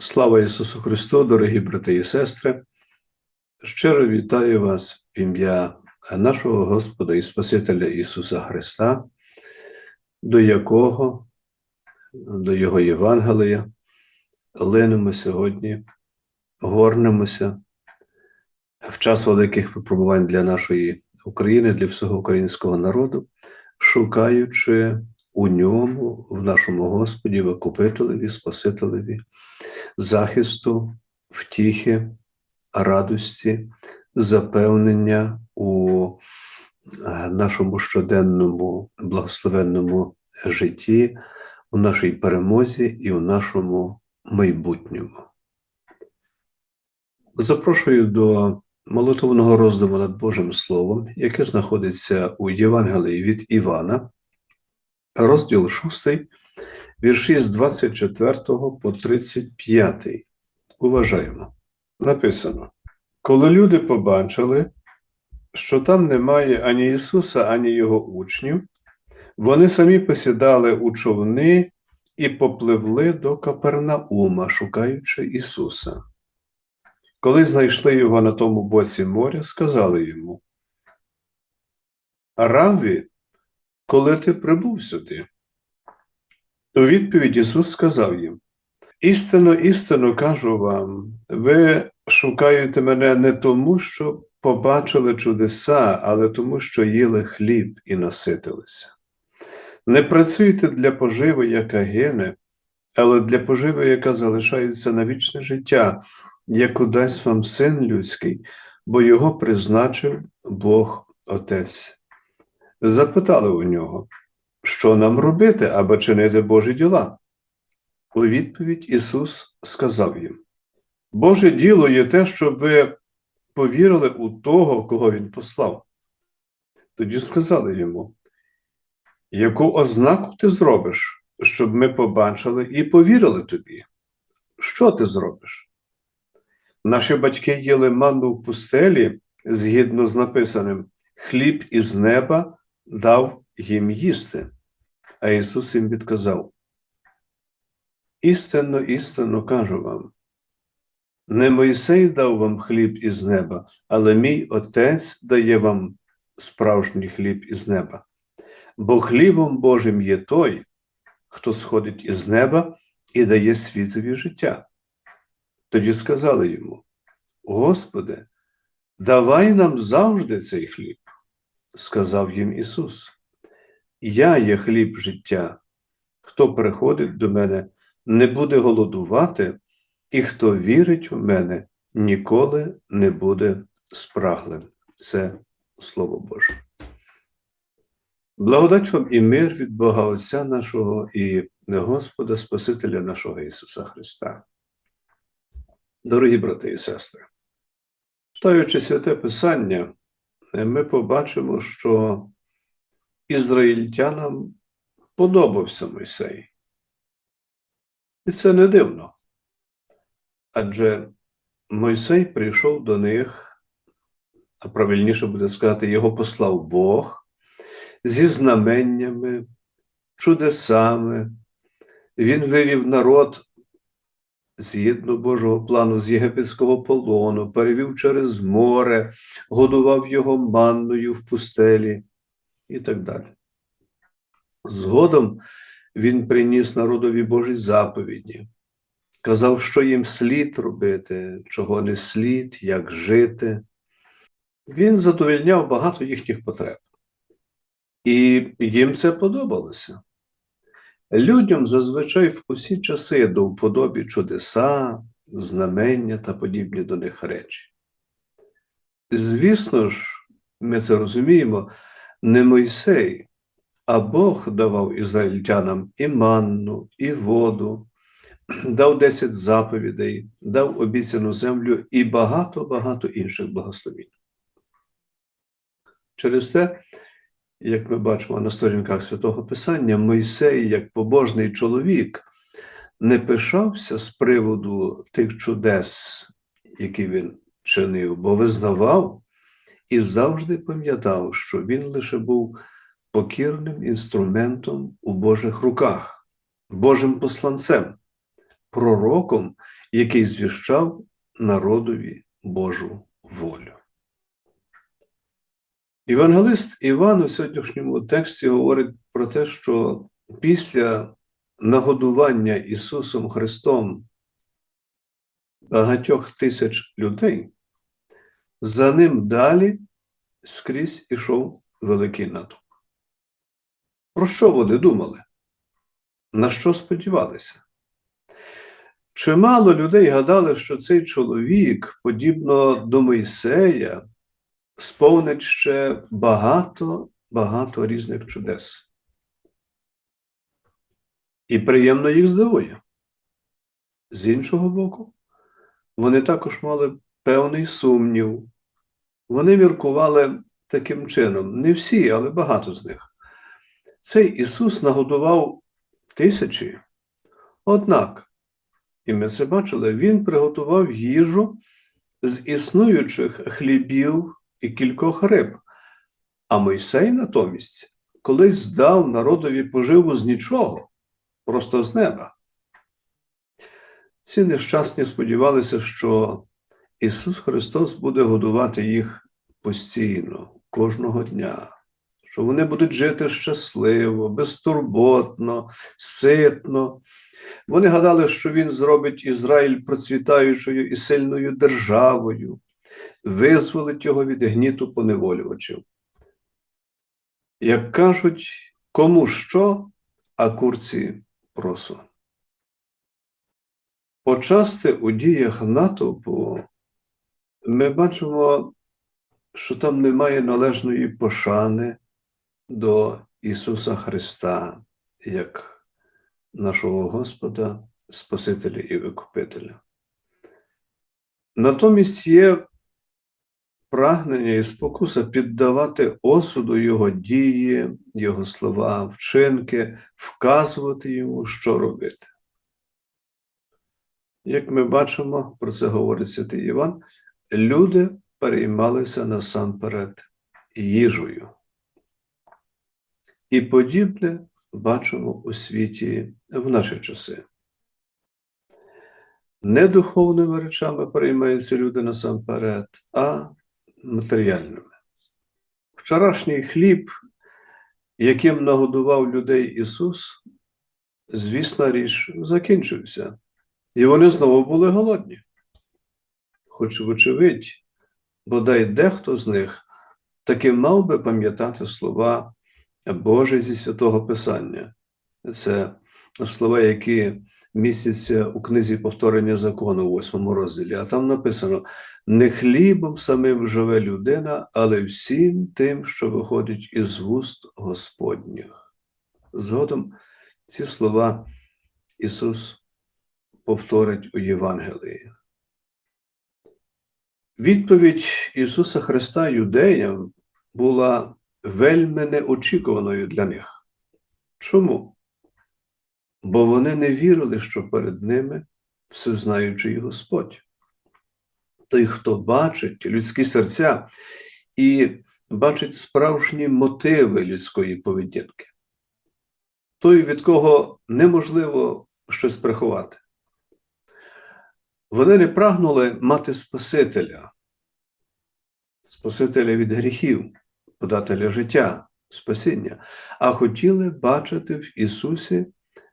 Слава Ісусу Христу, дорогі брати і сестри. Щиро вітаю вас в ім'я нашого Господа і Спасителя Ісуса Христа, до якого, до Його Євангелія, линемо сьогодні, горнемося в час великих випробувань для нашої України, для всього українського народу, шукаючи у ньому, в нашому Господі, Викупителеві, Спасителеві, захисту, втіхи, радості, запевнення у е, нашому щоденному благословенному житті, у нашій перемозі і у нашому майбутньому. Запрошую до молитовного роздуму над Божим Словом, яке знаходиться у Євангелії від Івана, розділ 6, вірші з 24 по 35. Уважаємо. Написано: коли люди побачили, що там немає ані Ісуса, ані Його учнів, вони самі посідали у човни і попливли до Капернаума, шукаючи Ісуса. Коли знайшли його на тому боці моря, сказали йому: Равві, коли ти прибув сюди? У відповідь Ісус сказав їм: Істинно, істинно кажу вам, ви шукаєте мене не тому, що побачили чудеса, але тому, що їли хліб і наситилися. Не працюйте для поживи, яка гине, але для поживи, яка залишається на вічне життя, яку дасть вам син людський, бо його призначив Бог Отець. Запитали у нього, що нам робити, аби чинити Божі діла? У відповідь Ісус сказав їм: Боже діло є те, щоб ви повірили у того, кого Він послав. Тоді сказали йому, яку ознаку ти зробиш, щоб ми побачили і повірили тобі? Що ти зробиш? Наші батьки їли манну в пустелі, згідно з написаним, хліб із неба дав їм їсти. А Ісус їм відказав: Істинно, істинно кажу вам. Не Мойсей дав вам хліб із неба, але мій Отець дає вам справжній хліб із неба. Бо хлібом Божим є той, хто сходить із неба і дає світові життя. Тоді сказали йому: Господи, давай нам завжди цей хліб, сказав їм Ісус. Я є хліб життя. Хто приходить до мене, не буде голодувати, і хто вірить у мене, ніколи не буде спраглим. Це Слово Боже. Благодать вам і мир від Бога Отця нашого і Господа Спасителя нашого Ісуса Христа. Дорогі брати і сестри, читаючи святе Писання, ми побачимо, що ізраїльтянам подобався Мойсей. І це не дивно. Адже Мойсей прийшов до них, а правильніше буде сказати, його послав Бог зі знаменнями, чудесами. Він вивів народ згідно Божого плану з єгипетського полону, перевів через море, годував його манною в пустелі і так далі. Згодом він приніс народові Божі заповіді, казав, що їм слід робити, чого не слід, як жити. Він задовольняв багато їхніх потреб. І їм це подобалося. Людям зазвичай в усі часи до вподобі чудеса, знамення та подібні до них речі. Звісно ж, ми це розуміємо, не Мойсей, а Бог давав ізраїльтянам і манну, і воду, дав 10 заповідей, дав обіцяну землю і багато-багато інших благословень. Через те, як ми бачимо на сторінках святого Писання, Мойсей, як побожний чоловік, не пишався з приводу тих чудес, які він чинив, бо визнавав і завжди пам'ятав, що він лише був покірним інструментом у Божих руках, Божим посланцем, пророком, який звіщав народові Божу волю. Євангелист Іван у сьогоднішньому тексті говорить про те, що після нагодування Ісусом Христом багатьох тисяч людей, за ним далі скрізь ішов великий натовп. Про що вони думали? На що сподівалися? Чимало людей гадали, що цей чоловік, подібно до Мойсея, сповнить ще багато, багато різних чудес. І приємно їх здивує. З іншого боку, вони також мали певний сумнів. Вони міркували таким чином, не всі, але багато з них. Цей Ісус нагодував тисячі. Однак, і ми це бачили, Він приготував їжу з існуючих хлібів і кількох риб. А Мойсей натомість колись дав народові поживу з нічого, просто з неба. Ці нещасні сподівалися, що Ісус Христос буде годувати їх постійно, кожного дня, що вони будуть жити щасливо, безтурботно, ситно. Вони гадали, що Він зробить Ізраїль процвітаючою і сильною державою, визволить його від гніту поневолювачів. Як кажуть, кому що, а курці просо. Почасти у діях натовпу ми бачимо, що там немає належної пошани до Ісуса Христа, як нашого Господа, Спасителя і Викупителя. Натомість є прагнення і спокуса піддавати осуду Його дії, Його слова, вчинки, вказувати йому, що робити. Як ми бачимо, про це говорить святий Іван, люди переймалися насамперед їжею. І подібне бачимо у світі в наші часи. Не духовними речами переймаються люди насамперед, а матеріальними. Вчорашній хліб, яким нагодував людей Ісус, звісна річ, закінчився. І вони знову були голодні. Хоч, вочевидь, бодай дехто з них таки мав би пам'ятати слова Божі зі святого Писання. Це слова, які містяться у книзі повторення закону, у восьмому розділі. А там написано: не хлібом самим живе людина, але всім тим, що виходить із вуст Господніх. Згодом ці слова Ісус повторить у Євангелії. Відповідь Ісуса Христа юдеям була вельми неочікуваною для них. Чому? Бо вони не вірили, що перед ними всезнаючий Господь. Той, хто бачить людські серця і бачить справжні мотиви людської поведінки, той, від кого неможливо щось приховати. Вони не прагнули мати Спасителя, Спасителя від гріхів, подателя життя, спасіння, а хотіли бачити в Ісусі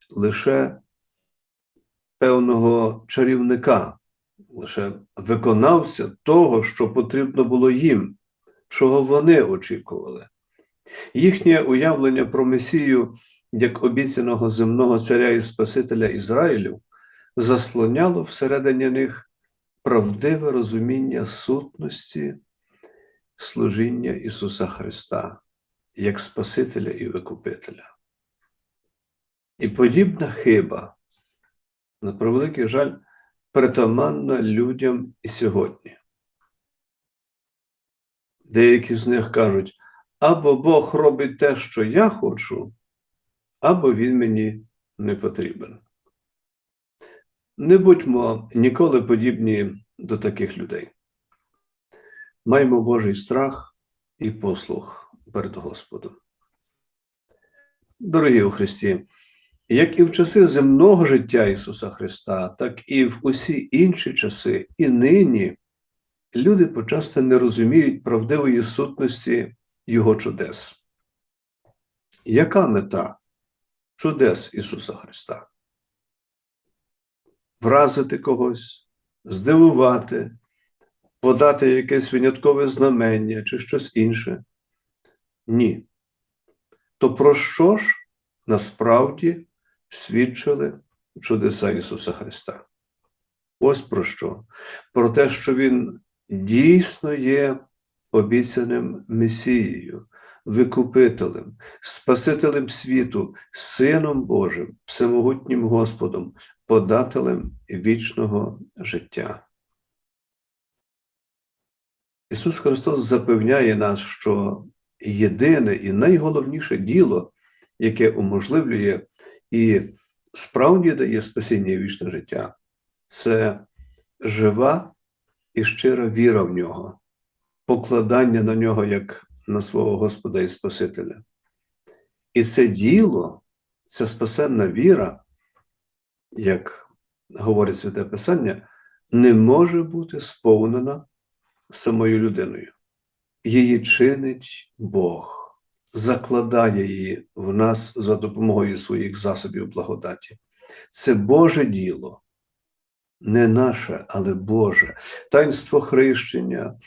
лише певного чарівника, лише виконавця того, що потрібно було їм, чого вони очікували. Їхнє уявлення про Месію як обіцяного земного царя і Спасителя Ізраїлю заслоняло всередині них правдиве розуміння сутності служіння Ісуса Христа як Спасителя і Викупителя. І подібна хиба, на превеликий жаль, притаманна людям і сьогодні. Деякі з них кажуть, або Бог робить те, що я хочу, або Він мені не потрібен. Не будьмо ніколи подібні до таких людей. Маємо Божий страх і послух перед Господом. Дорогі у Христі, Як і в часи земного життя Ісуса Христа, так і в усі інші часи, і нині люди почасто не розуміють правдивої сутності Його чудес. Яка мета чудес Ісуса Христа? Вразити когось, здивувати, подати якесь виняткове знамення чи щось інше? Ні. То про що ж насправді свідчили чудеса Ісуса Христа? Ось про що? Про те, що Він дійсно є обіцяним Месією, Викупителем, Спасителем світу, Сином Божим, Всемогутнім Господом, подателем вічного життя. Ісус Христос запевняє нас, що єдине і найголовніше діло, яке уможливлює і справді дає спасіння і вічне життя, це жива і щира віра в нього, покладання на нього як на свого Господа і Спасителя. І це діло, ця спасенна віра, як говорить Святе Писання, не може бути сповнена самою людиною. Її чинить Бог, закладає її в нас за допомогою своїх засобів благодаті. Це Боже діло, не наше, але Боже. Таїнство хрещення,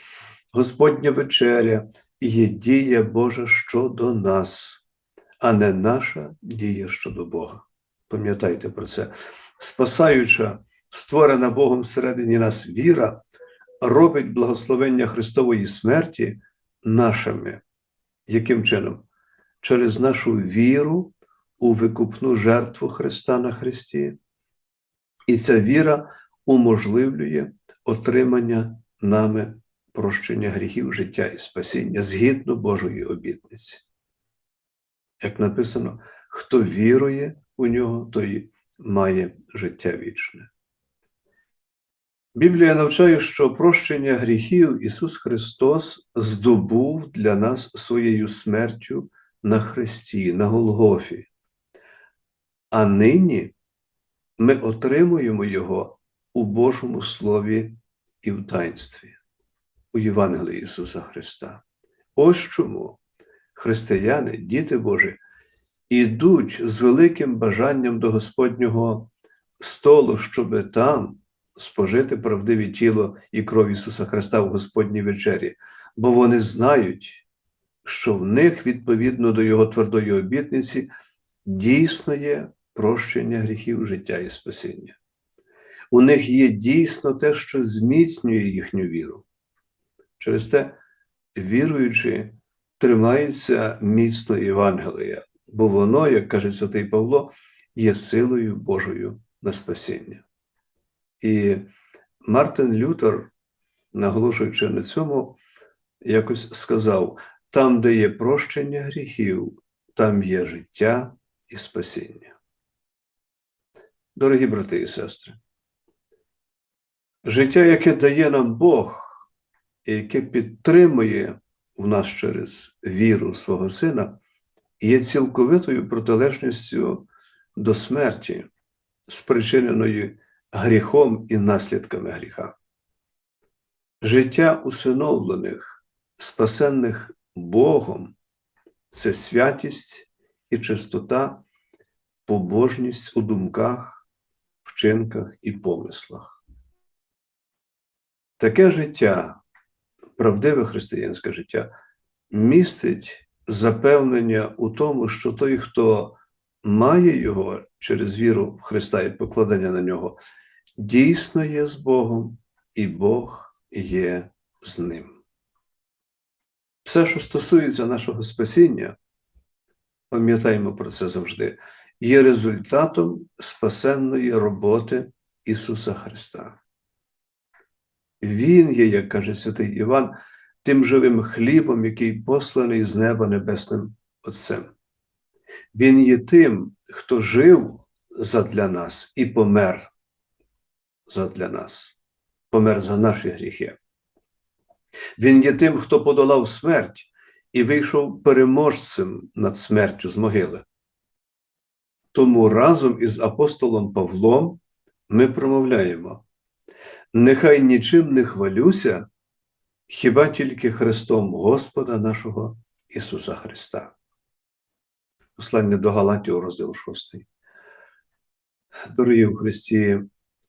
Господня вечеря є дія Божа щодо нас, а не наша дія щодо Бога. Пам'ятайте про це. Спасаюча, створена Богом всередині нас віра, робить благословення Христової смерті нашими. Яким чином? Через нашу віру у викупну жертву Христа на Христі. І ця віра уможливлює отримання нами прощення гріхів, життя і спасіння згідно Божої обітниці. Як написано, хто вірує у нього, той має життя вічне. Біблія навчає, що прощення гріхів Ісус Христос здобув для нас своєю смертю на Христі, на Голгофі. А нині ми отримуємо Його у Божому Слові і в таїнстві, у Євангелії Ісуса Христа. Ось чому християни, діти Божі, ідуть з великим бажанням до Господнього столу, щоб там спожити правдиве тіло і кров Ісуса Христа в Господній вечері, бо вони знають, що в них, відповідно до Його твердої обітниці, дійсно є прощення гріхів, життя і спасіння. У них є дійсно те, що зміцнює їхню віру. Через те, віруючи, тримаються міцно Євангелія, бо воно, як каже святий Павло, є силою Божою на спасіння. І Мартин Лютер, наголошуючи на цьому, якось сказав: там, де є прощення гріхів, там є життя і спасіння. Дорогі брати і сестри, життя, яке дає нам Бог, і яке підтримує в нас через віру свого Сина, є цілковитою протилежністю до смерті, спричиненої гріхом і наслідками гріха. Життя усиновлених, спасенних Богом це святість і чистота, побожність у думках, вчинках і помислах. Таке життя, правдиве християнське життя, містить запевнення у тому, що той, хто має його через віру в Христа і покладання на нього, дійсно є з Богом, і Бог є з ним. Все, що стосується нашого спасіння, пам'ятаємо про це завжди, є результатом спасенної роботи Ісуса Христа. Він є, як каже святий Іван, тим живим хлібом, який посланий з неба Небесним Отцем. Він є тим, хто жив задля нас і помер задля нас, помер за наші гріхи. Він є тим, хто подолав смерть і вийшов переможцем над смертю з могили. Тому разом із апостолом Павлом ми промовляємо: нехай нічим не хвалюся, хіба тільки Христом Господа нашого Ісуса Христа. Послання до Галатів, розділ 6. Дорогі в Христі,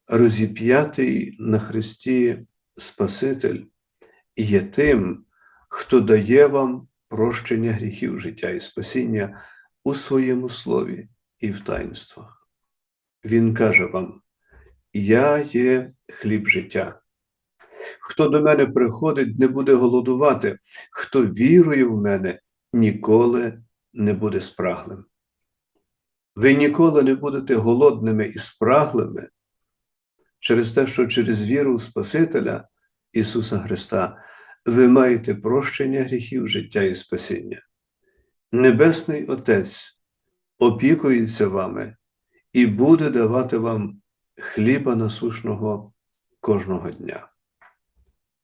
розіп'ятий на Христі Спаситель є тим, хто дає вам прощення гріхів життя і спасіння у своєму слові і в таїнствах. Він каже вам: Я є хліб життя. Хто до мене приходить, не буде голодувати, хто вірує в мене, ніколи не буде спраглим. Ви ніколи не будете голодними і спраглими через те, що через віру в Спасителя Ісуса Христа ви маєте прощення гріхів життя і спасіння. Небесний Отець опікується вами і буде давати вам хліба насушного кожного дня.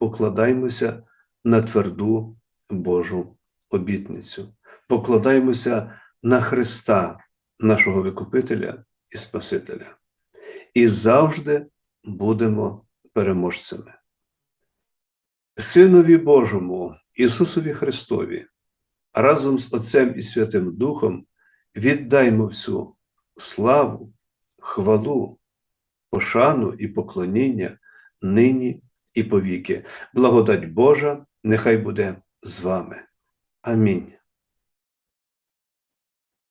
Покладаймося на тверду Божу обітницю, покладаймося на Христа, нашого Викупителя і Спасителя, і завжди будемо переможцями. Синові Божому, Ісусові Христові, разом з Отцем і Святим Духом віддаймо всю славу, хвалу, пошану і поклоніння нині і повіки. Благодать Божа нехай буде з вами. Амінь.